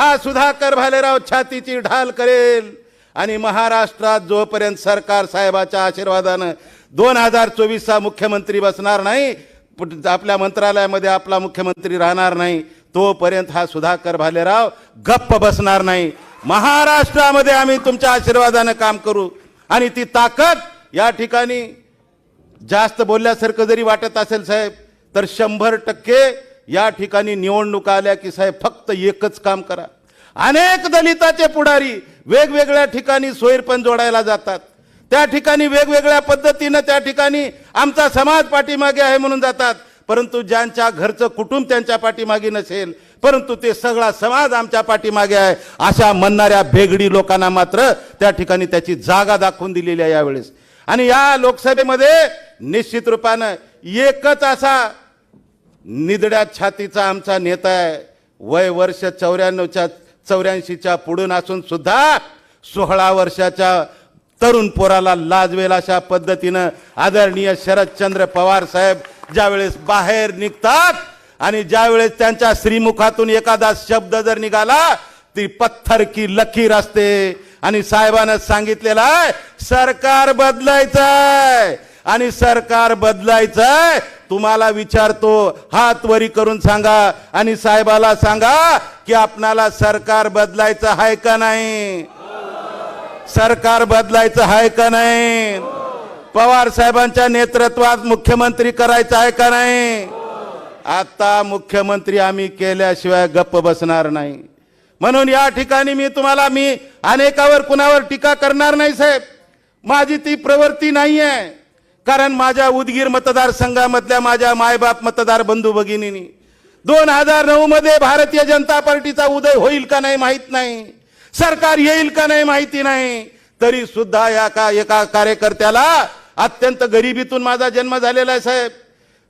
हा सुधाकर भालेराव छातीची ढाल करेल. आणि महाराष्ट्रात जोपर्यंत सरकार साहेबाच्या आशीर्वादानं दोन हजार चोवीसचा मुख्यमंत्री बसणार नाही पुट- आपल्या मंत्रालयामध्ये आपला मुख्यमंत्री राहणार नाही तोपर्यंत हा सुधाकर भालेराव गप्प बसणार नाही. महाराष्ट्रामध्ये आम्ही तुमच्या आशीर्वादानं काम करू. आणि ती ताकद या ठिकाणी जास्त बोलल्यासारखं जरी वाटत असेल साहेब तर शंभर टक्के या ठिकाणी निवडणुका आल्या की साहेब फक्त एकच काम करा. अनेक दलिताचे पुढारी वेगवेगळ्या ठिकाणी सोयरपण जोडायला जातात. त्या ठिकाणी वेगवेगळ्या पद्धतीनं त्या ठिकाणी आमचा समाज पाठीमागे आहे म्हणून जातात. परंतु ज्यांच्या घरचं कुटुंब त्यांच्या पाठीमागे नसेल परंतु ते सगळा समाज आमच्या पाठीमागे आहे अशा म्हणणाऱ्या भेगडी लोकांना मात्र त्या ठिकाणी त्याची जागा दाखवून दिलेली आहे यावेळेस. आणि या लोकसभेमध्ये निश्चित रूपानं एकच असा निदड्या छातीचा आमचा नेता आहे. वय वर्ष चौऱ्याण्णवच्या चौऱ्याऐंशीच्या पुढून असून सुद्धा सोळा वर्षाच्या तरुण पोराला लाजवेल अशा पद्धतीनं आदरणीय शरदचंद्र पवार साहेब ज्यावेळेस बाहेर निघतात आणि ज्यावेळेस त्यांच्या श्रीमुखातून एखादा शब्द जर निघाला ती पत्थर की लकीर असते. आणि साहेबानं सांगितलेलं आहे सरकार बदलायचं आहे आणि सरकार बदलायचंय तुम्हाला विचारतो हात वरी करून सांगा आणि साहेबाला सांगा की आपणाला सरकार बदलायचं आहे का नाही? सरकार बदलायचं आहे का नाही? पवार साहेबांच्या नेतृत्वात मुख्यमंत्री करायचं आहे का नाही? आता मुख्यमंत्री आम्ही केल्याशिवाय गप्प बसणार नाही. म्हणून या ठिकाणी मी तुम्हाला मी अनेकावर कुणावर टीका करणार नाही साहेब. माझी ती प्रवृत्ती नाही आहे कारण माझ्या उदगीर मतदारसंघामधल्या माझ्या मायबाप मतदार बंधू भगिनींनी दोन हजार नऊ मध्ये भारतीय जनता पार्टीचा उदय होईल का नाही माहीत नाही. सरकार येईल का नाही माहिती नाही. तरी सुद्धा या का एका कार्यकर्त्याला अत्यंत गरिबीतून माझा जन्म झालेला आहे साहेब.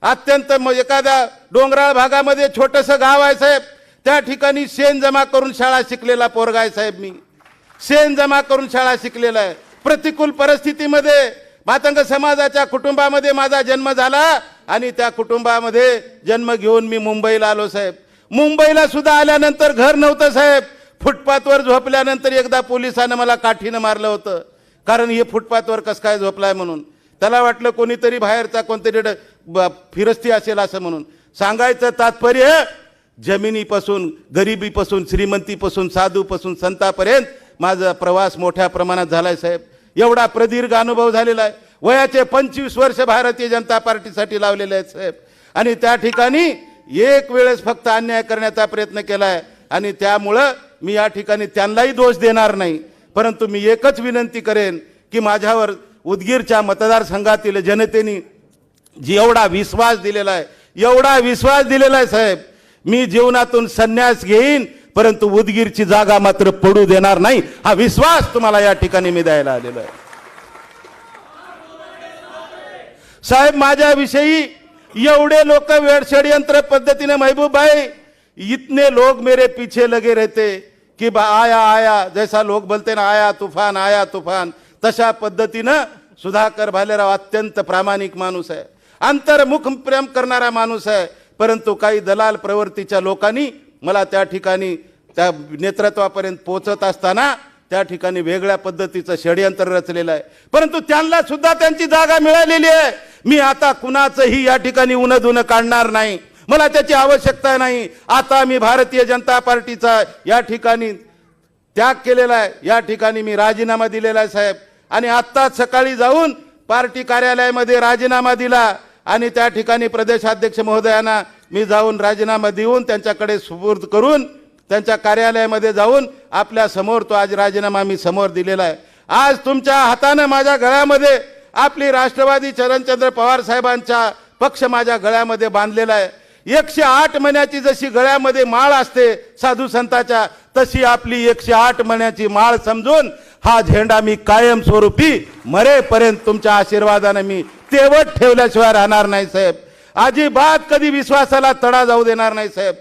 अत्यंत एखाद्या डोंगराळ भागामध्ये छोटस गाव आहे साहेब. त्या ठिकाणी शेण जमा करून शाळा शिकलेला पोरगा आहे साहेब मी. शेण जमा करून शाळा शिकलेला आहे. प्रतिकूल परिस्थितीमध्ये पातंग समाजाच्या कुटुंबामध्ये माझा जन्म झाला आणि त्या कुटुंबामध्ये जन्म घेऊन मी मुंबईला आलो साहेब. मुंबईला सुद्धा आल्यानंतर घर नव्हतं साहेब. फुटपाथवर झोपल्यानंतर एकदा पोलिसानं मला काठीनं मारलं होतं. कारण हे फुटपाथवर कसं काय झोपलाय म्हणून. त्याला वाटलं कोणीतरी बाहेरचा कोणतरी ड- ब- फिरस्ती असेल असं म्हणून. सांगायचं तात्पर्य जमिनीपासून गरिबीपासून श्रीमंतीपासून साधूपासून संतापर्यंत माझा प्रवास मोठ्या प्रमाणात झालाय साहेब. एवढा प्रदीर्घ अनुभव झालेला आहे. वयाचे पंचवीस वर्ष भारतीय जनता पार्टीसाठी लावलेले आहेत साहेब. आणि त्या ठिकाणी एक वेळेस फक्त अन्याय करण्याचा प्रयत्न केला आहे आणि त्यामुळं मी या ठिकाणी त्यांनाही दोष देणार नाही. परंतु मी एकच विनंती करेन की माझ्यावर उदगीरच्या मतदारसंघातील जनतेने जी एवढा विश्वास दिलेला आहे एवढा विश्वास दिलेला आहे साहेब मी जीवनातून संन्यास घेईन परंतु उदगीरची जागा मात्र पडू देणार नाही. हा विश्वास तुम्हाला या ठिकाणी मी द्यायला आलेलो आहे. साहेब माझ्याविषयी एवढे लोक वेळ षडयंत्र पद्धतीने महबूब भाई इतने लोग मेरे पीछे लगे रहते की बा आया आया जैसा लोग बोलते ना आया तुफान आया तुफान. तशा पद्धतीनं सुधाकर भालेराव अत्यंत प्रामाणिक माणूस आहे. अंतर्मुख प्रेम करणारा माणूस आहे. परंतु काही दलाल प्रवृत्तीच्या लोकांनी मला त्या ठिकाणी त्या नेतृत्वापर्यंत पोचत असताना त्या ठिकाणी वेगळ्या पद्धतीचं षडयंत्र रचलेलं आहे. परंतु त्यांना सुद्धा त्यांची जागा मिळालेली आहे. मी आता कुणाचंही या ठिकाणी उन्ह काढणार नाही. मला त्याची आवश्यकता नाही. आता मी भारतीय जनता पार्टीचा या ठिकाणी त्याग केलेला आहे. या ठिकाणी मी राजीनामा दिलेला आहे साहेब. आणि आत्ताच सकाळी जाऊन पार्टी कार्यालयामध्ये राजीनामा दिला आणि त्या ठिकाणी प्रदेशाध्यक्ष महोदयांना मी जाऊन राजीनामा देऊन त्यांच्याकडे सुपूर्द करून त्यांच्या कार्यालयामध्ये जाऊन आपल्यासमोर तो आज राजीनामा मी समोर दिलेला आहे. आज तुमच्या हातानं माझ्या गळ्यामध्ये आपली राष्ट्रवादी चरणचंद्र पवार साहेबांचा पक्ष माझ्या गळ्यामध्ये बांधलेला आहे. एकशे आठ महिन्याची जशी गळ्यामध्ये माळ असते साधू संताच्या तशी आपली एकशे आठ महिन्याची माळ समजून हा झेंडा मी कायमस्वरूपी मरेपर्यंत तुमच्या आशीर्वादाने मी तेवट ठेवल्याशिवाय राहणार नाही साहेब. अजिबात कधी विश्वासाला तडा जाऊ देणार नाही साहेब.